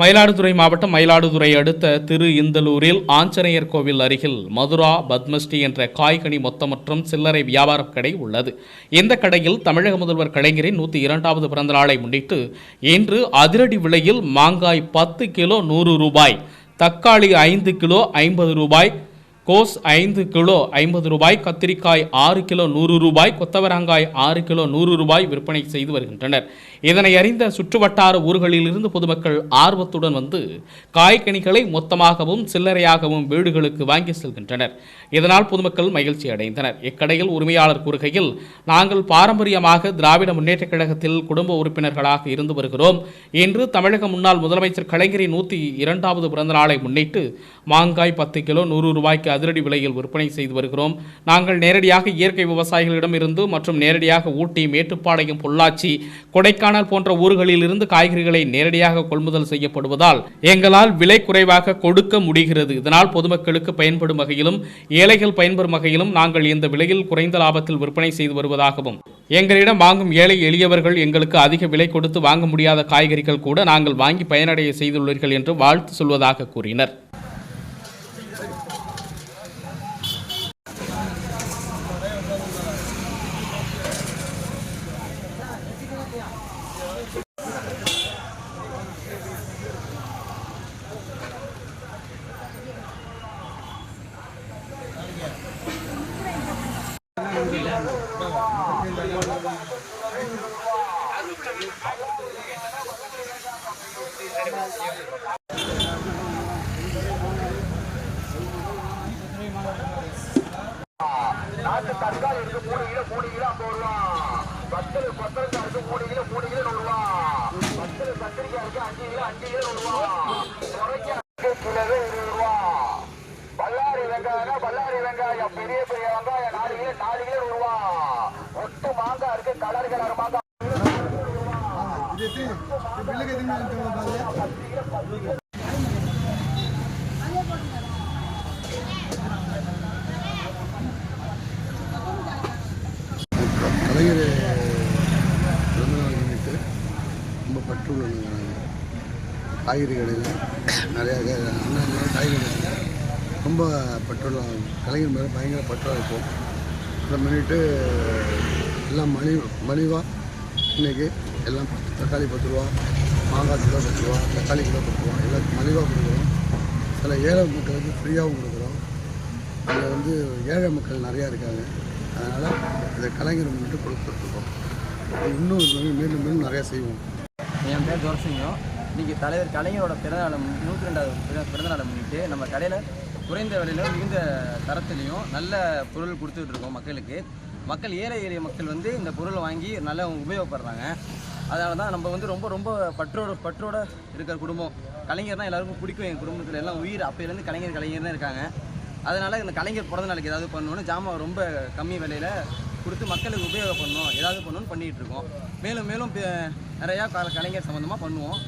மயிலாடுதுறை மாவட்டம் மயிலாடுதுறை அடுத்த திரு இந்தலூரில் ஆஞ்சநேயர் கோவில் அருகில் மதுரா பத்மஸ்ரீ என்ற காய்கனி மொத்த மற்றும் சில்லறை வியாபார கடை உள்ளது. இந்த கடையில் தமிழக முதல்வர் கலைஞரின் நூற்றி இரண்டாவது பிறந்த நாளை முன்னிட்டு இன்று அதிரடி விலையில் மாங்காய் பத்து கிலோ நூறு ரூபாய் தக்காளி ஐந்து கிலோ ஐம்பது ரூபாய் கோஸ் ஐந்து கிலோ ஐம்பது ரூபாய் கத்திரிக்காய் ஆறு கிலோ நூறு ரூபாய் கொத்தவரங்காய் ஆறு கிலோ நூறு ரூபாய் விற்பனை செய்து வருகின்றனர். இதனை அறிந்த சுற்றுவட்டார ஊர்களிலிருந்து பொதுமக்கள் ஆர்வத்துடன் வந்து காய்கனிகளை மொத்தமாகவும் சில்லறையாகவும் வீடுகளுக்கு வாங்கி செல்கின்றனர். இதனால் பொதுமக்கள் மகிழ்ச்சி அடைந்தனர். இக்கடையில் உரிமையாளர் கூறுகையில் நாங்கள் பாரம்பரியமாக திராவிட முன்னேற்றக் கழகத்தில் குடும்ப உறுப்பினர்களாக இருந்து வருகிறோம். இன்று தமிழக முன்னாள் முதலமைச்சர் கலைஞரின் நூற்றி இரண்டாவது பிறந்த நாளை முன்னிட்டு மாங்காய் பத்து கிலோ நூறு ரூபாய்க்கு அதிரடி விலையில் விற்பனை செய்து வருகிறோம். நாங்கள் நேரடியாக இயற்கை விவசாயிகளிடம் இருந்து மற்றும் நேரடியாக ஊட்டி மேட்டுப்பாளையம் பொள்ளாச்சி கொடைக்கானல் போன்ற ஊர்களில் இருந்து காய்கறிகளை நேரடியாக கொள்முதல் செய்யப்படுவதால் எங்களால் விலை குறைவாக கொடுக்க முடிகிறது. இதனால் பொதுமக்களுக்கு பயன்படும் வகையிலும் ஏழைகள் பயன்பெறும் வகையிலும் நாங்கள் இந்த விலையில் குறைந்த லாபத்தில் விற்பனை செய்து வருவதாகவும் எங்களிடம் வாங்கும் ஏழை எளியவர்கள் எங்களுக்கு அதிக விலை கொடுத்து வாங்க முடியாத காய்கறிகள் கூட நாங்கள் வாங்கி பயனடைய செய்துள்ளீர்கள் என்று வாழ்த்து சொல்வதாக கூறினர். நாட்டு தக்காளி இருக்கு மூணு கிலோ மூணு கிலோ பத்தல் கொத்தரக்காய் இருக்கு மூணு கிலோ மூணு கிலோ நூறு ரூபா கத்திரிக்காய் இருக்கு அஞ்சு கிலோ அஞ்சு கிலோ நூறு ரூபா சுரைக்காய் இருக்கு கிலோ இருபது ரூபா பல்லாரி வெங்காயம் பல்லாரி வெங்காயம். பெரிய பெரிய வெங்காயம் நாலு கிலோ நாலு கிலோ நூறு ஒட்டு மாங்காய் இருக்கு கலர் கலர் மாங்காய். கலைஞர் பிறந்தநாள் முன்னிட்டு ரொம்ப பற்று காய்கறி கடையில் நிறையா அண்ணன் காய்கறி கடையில் ரொம்ப பற்றுள்ள கலைஞர் மேலே பயங்கர பற்றாக இருக்கும் அதை முன்னிட்டு எல்லாம் மலி மலிவாக இன்றைக்கி எல்லாம் தக்காளி பத்து ரூபா மாங்காய் கிலோ பத்து ரூபா தக்காளி கிலோ பத்து ரூபா எல்லாம் மலிவாக கொடுக்குறோம். சில ஏழை மக்களுக்கு ஃப்ரீயாகவும் கொடுக்குறோம். அதில் வந்து ஏழை மக்கள் நிறையா இருக்காங்க. அதனால் இதை கலைஞர் முன்னிட்டு கொடுத்துட்ருக்கோம் இன்னும் மீண்டும் மீண்டும் நிறையா செய்வோம். என் பேர் ஜோர்சிங்கம் இன்றைக்கி தலைவர் கலைஞரோட பிறந்தநாளை நூற்றி ரெண்டாவது பிற பிறந்தநாளை முன்னிட்டு நம்ம கடையில் குறைந்த விலையிலும் மிகுந்த தரத்துலையும் நல்ல பொருள் கொடுத்துட்ருக்கோம் மக்களுக்கு. மக்கள் ஏழை ஏழை மக்கள் வந்து இந்த பொருளை வாங்கி நல்லா உபயோகப்படுறாங்க. அதனால தான் நம்ம வந்து ரொம்ப ரொம்ப பற்றோட பற்றோட இருக்கிற குடும்பம். கலைஞர் தான் எல்லாருக்கும் பிடிக்கும். எங்கள் குடும்பத்தில் எல்லாம் உயிர். அப்போலேருந்து கலைஞர் கலைஞர் தான் இருக்காங்க. அதனால் இந்த கலைஞர் பிறந்த நாளைக்கு ஏதாவது பண்ணணும்னு ஜாமான் ரொம்ப கம்மி விலையில் கொடுத்து மக்களுக்கு உபயோகப்படணும் ஏதாவது பண்ணணும்னு பண்ணிகிட்டு இருக்கோம். மேலும் மேலும் நிறையா கலைஞர் சம்மந்தமாக பண்ணுவோம்.